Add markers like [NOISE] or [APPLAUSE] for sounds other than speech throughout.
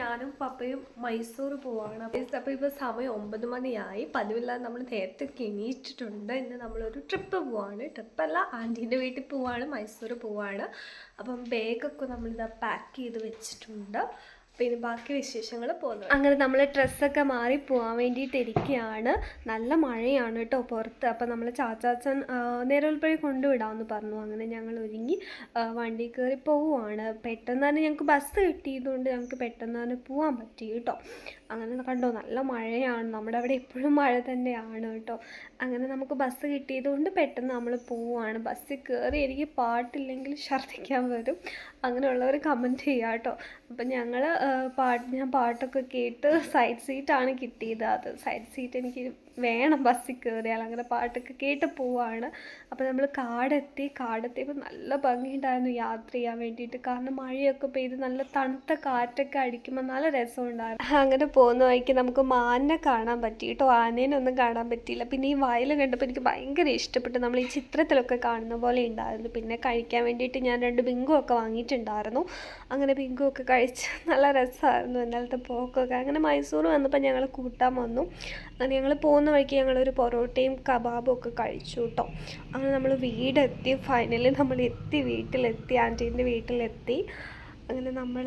ഞാനും പപ്പയും മൈസൂർ പോവാണ്. അപ്പോൾ ഇപ്പോൾ സമയം ഒമ്പത് മണിയായി. പതിവില്ലാതെ നമ്മൾ നേരത്തെ എണീറ്റിട്ടുണ്ട്. ഇന്ന് നമ്മളൊരു ട്രിപ്പ് പോവാണ്. ട്രിപ്പല്ല ആന്റീന്റെ വീട്ടിൽ പോവാണ് മൈസൂർ പോവാണ്. അപ്പം ബാഗൊക്കെ നമ്മളിതാ പാക്ക് ചെയ്ത് വെച്ചിട്ടുണ്ട്. പിന്നെ ബാക്കി വിശേഷങ്ങൾ പോകുന്നു അങ്ങനെ നമ്മൾ ഡ്രസ്സൊക്കെ മാറി പോകാൻ വേണ്ടിയിട്ട് ഇരിക്കുകയാണ് നല്ല മഴയാണ് കേട്ടോ പുറത്ത്. അപ്പം നമ്മൾ ചാച്ചാച്ചൻ നേരവൽപ്പഴി കൊണ്ടുവിടാമെന്ന് പറഞ്ഞു. അങ്ങനെ ഞങ്ങൾ ഒരുങ്ങി വണ്ടി കയറി പോവുകയാണ് പെട്ടെന്ന് തന്നെ ഞങ്ങൾക്ക് ബസ് കിട്ടിയതുകൊണ്ട് ഞങ്ങൾക്ക് പെട്ടെന്ന് തന്നെ പോകാൻ പറ്റി കേട്ടോ. അങ്ങനെ കണ്ടോ നല്ല മഴയാണ്. നമ്മുടെ അവിടെ എപ്പോഴും മഴ തന്നെയാണ് കേട്ടോ. അങ്ങനെ നമുക്ക് ബസ് കിട്ടിയതുകൊണ്ട് പെട്ടെന്ന് നമ്മൾ പോവുകയാണ് ബസ്സിൽ കയറി എനിക്ക് പാട്ടില്ലെങ്കിൽ ഛർദ്ദിക്കാൻ വരും. അങ്ങനെയുള്ളവർ കമന്റ് ചെയ്യാം കേട്ടോ. അപ്പം ഞങ്ങൾ പാട്ട് ഞാൻ പാട്ടൊക്കെ കേട്ട് സൈഡ് സീറ്റാണ് കിട്ടിയത്. അത് സൈഡ് സീറ്റ് എനിക്ക് വേണം ബസ്സിൽ കയറിയാൽ. അങ്ങനെ പാട്ടൊക്കെ കേട്ട് പോവാണ്. അപ്പോൾ നമ്മൾ കാടെത്തി കാടെത്തിയപ്പോൾ നല്ല ഭംഗിയുണ്ടായിരുന്നു യാത്ര ചെയ്യാൻ വേണ്ടിയിട്ട്. കാരണം മഴയൊക്കെ പെയ്ത് നല്ല തണുത്ത കാറ്റൊക്കെ അടിക്കുമ്പോൾ നല്ല രസമുണ്ടായിരുന്നു. അങ്ങനെ പോകുന്ന വഴിക്ക് നമുക്ക് മാനിനെ കാണാൻ പറ്റി. കേട്ടോ ആനേനൊന്നും കാണാൻ പറ്റിയില്ല. പിന്നെ ഈ വയൽ കണ്ടപ്പോൾ എനിക്ക് ഭയങ്കര ഇഷ്ടപ്പെട്ടു. നമ്മൾ ഈ ചിത്രത്തിലൊക്കെ കാണുന്ന പോലെ ഉണ്ടായിരുന്നു. പിന്നെ കഴിക്കാൻ വേണ്ടിയിട്ട് ഞാൻ രണ്ട് ബിങ്കു ഒക്കെ വാങ്ങിയിട്ടുണ്ടായിരുന്നു. അങ്ങനെ ബിങ്കു ഒക്കെ കഴിച്ച് [LAUGHS] നല്ല രസമായിരുന്നു. എന്നാലത്തെ പോക്കൊക്കെ. അങ്ങനെ മൈസൂർ വന്നപ്പോൾ ഞങ്ങൾ കൂട്ടാൻ വന്നു. അങ്ങനെ ഞങ്ങൾ പോകുന്ന വഴിക്ക് ഞങ്ങളൊരു പൊറോട്ടയും കബാബും ഒക്കെ കഴിച്ചു കേട്ടോ അങ്ങനെ നമ്മൾ വീടെത്തി ഫൈനലി നമ്മൾ എത്തി വീട്ടിലെത്തി ആന്റീന്റെ വീട്ടിലെത്തി. അങ്ങനെ നമ്മൾ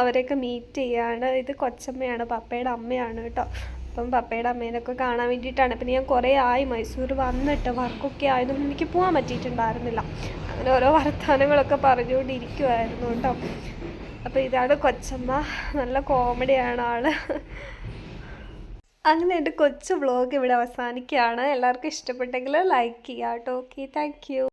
അവരെയൊക്കെ മീറ്റ് ചെയ്യാണ്. ഇത് കൊച്ചമ്മയാണ് പപ്പയുടെ അമ്മയാണ് കേട്ടോ അപ്പം പപ്പയുടെ അമ്മേനൊക്കെ കാണാൻ വേണ്ടിയിട്ടാണ്. പിന്നെ ഞാൻ കുറേ ആയി മൈസൂർ വന്നിട്ട് വർക്കൊക്കെ ആയതുകൊണ്ട് എനിക്ക് പോകാൻ പറ്റിയിട്ടുണ്ടായിരുന്നില്ല. അങ്ങനെ ഓരോ വർത്തമാനങ്ങളൊക്കെ പറഞ്ഞുകൊണ്ടിരിക്കുമായിരുന്നു കേട്ടോ അപ്പോൾ ഇതാണ് കൊച്ചമ്മ. നല്ല കോമഡിയാണ് ആൾ. അങ്ങനെ എന്റെ കൊച്ചു വ്ളോഗ് ഇവിടെ അവസാനിക്കുകയാണ്. എല്ലാവർക്കും ഇഷ്ടപ്പെട്ടെങ്കിൽ ലൈക്ക് ചെയ്യുക കേട്ടോ ഓക്കെ താങ്ക്